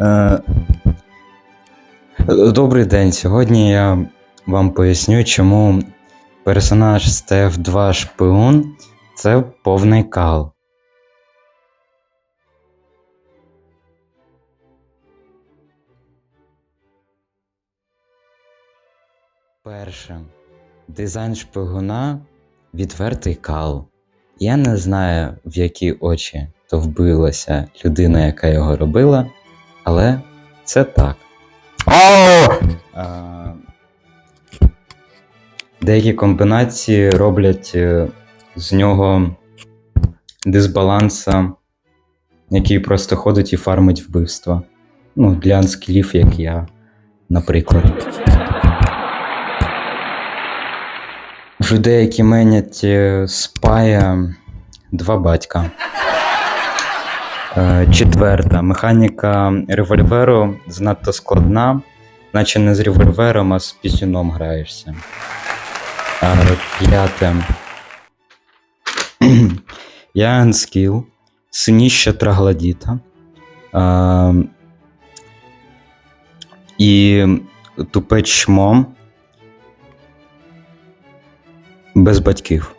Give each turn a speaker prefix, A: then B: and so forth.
A: Е, Добрий день. Сьогодні я вам поясню, чому персонаж з TF2 шпигун це повний кал. Перше. Дизайн шпигуна відвертий кал. Я не знаю, в які очі то вбилася людина, яка його робила, але це так. А, деякі комбінації роблять е, з нього дисбаланса, який просто ходить і фармить вбивства. Ну, для анскілів, як я, наприклад. В людей, які менять е, спая, два батька. Е, Четверта. Механіка револьверу занадто складна, наче не з револьвером, а з пісюном граєшся. Е, П'яте. Я анскіл, синіща траглодіта. Е, І тупе чмо без батьків.